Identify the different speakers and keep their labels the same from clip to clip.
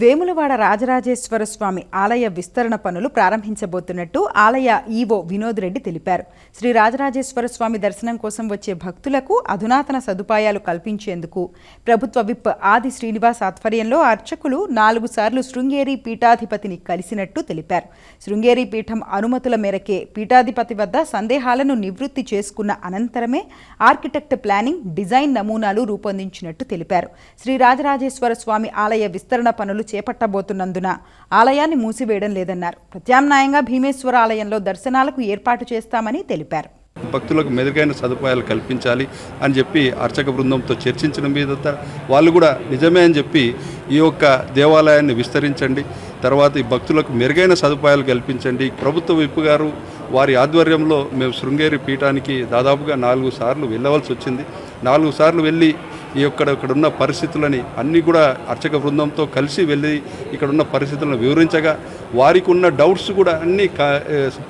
Speaker 1: వేములవాడ రాజరాజేశ్వర స్వామి ఆలయ విస్తరణ పనులు ప్రారంభించబోతున్నట్టు ఆలయ ఈవో వినోద్ రెడ్డి తెలిపారు. శ్రీ రాజరాజేశ్వర స్వామి దర్శనం కోసం వచ్చే భక్తులకు అధునాతన సదుపాయాలు కల్పించేందుకు ప్రభుత్వ విప్ ఆది శ్రీనివాస్ ఆధ్వర్యంలో అర్చకులు నాలుగు సార్లు శృంగేరి పీఠాధిపతిని కలిసినట్టు తెలిపారు. శృంగేరి పీఠం అనుమతుల మేరకే పీఠాధిపతి వద్ద సందేహాలను నివృత్తి చేసుకున్న అనంతరమే ఆర్కిటెక్ట్ ప్లానింగ్ డిజైన్ నమూనాలు రూపొందించినట్టు తెలిపారు. శ్రీ రాజరాజేశ్వర స్వామి ఆలయ విస్తరణ పనులు చేపట్టబోతున్నందున ఆలయాన్ని మూసివేయడం లేదన్నారు. ప్రత్యామ్నాయంగా భీమేశ్వర ఆలయంలో దర్శనాలకు ఏర్పాటు చేస్తామని తెలిపారు.
Speaker 2: భక్తులకు మెరుగైన సదుపాయాలు కల్పించాలి అని చెప్పి అర్చక బృందంతో చర్చించిన మీద వాళ్ళు కూడా నిజమే అని చెప్పి ఈ యొక్క దేవాలయాన్ని విస్తరించండి. తర్వాత ఈ భక్తులకు మెరుగైన సదుపాయాలు కల్పించండి. ప్రభుత్వ విప్పు గారు వారి ఆధ్వర్యంలో మేము శృంగేరి పీఠానికి దాదాపుగా నాలుగు సార్లు వెళ్ళవలసి వచ్చింది. నాలుగు సార్లు వెళ్ళి ఈ యొక్క ఇక్కడ ఉన్న పరిస్థితులని అన్నీ కూడా అర్చక బృందంతో కలిసి వెళ్ళి ఇక్కడ ఉన్న పరిస్థితులను వివరించగా వారికి ఉన్న డౌట్స్ కూడా అన్ని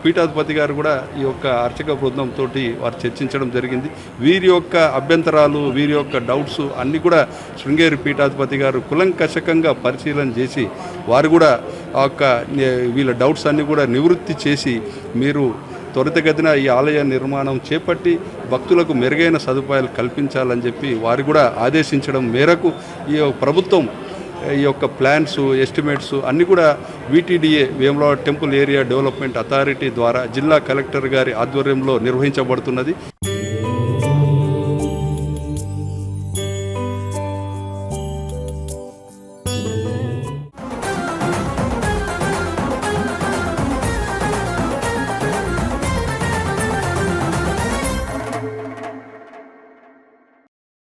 Speaker 2: పీఠాధిపతి గారు కూడా ఈ యొక్క అర్చక బృందంతో వారు చర్చించడం జరిగింది. వీరి యొక్క అభ్యంతరాలు వీరి యొక్క డౌట్స్ అన్నీ కూడా శృంగేరి పీఠాధిపతి గారు కులంకషకంగా పరిశీలన చేసి వారు కూడా ఆ యొక్క వీళ్ళ డౌట్స్ అన్నీ కూడా నివృత్తి చేసి మీరు త్వరితగతిన ఈ ఆలయ నిర్మాణం చేపట్టి భక్తులకు మెరుగైన సదుపాయాలు కల్పించాలని చెప్పి వారు కూడా ఆదేశించడం మేరకు ఈ ప్రభుత్వం ఈ యొక్క ప్లాన్స్ ఎస్టిమేట్స్ అన్నీ కూడా VTDA Vemulawada temple area development authority ద్వారా జిల్లా కలెక్టర్ గారి ఆధ్వర్యంలో నిర్వహించబడుతున్నది.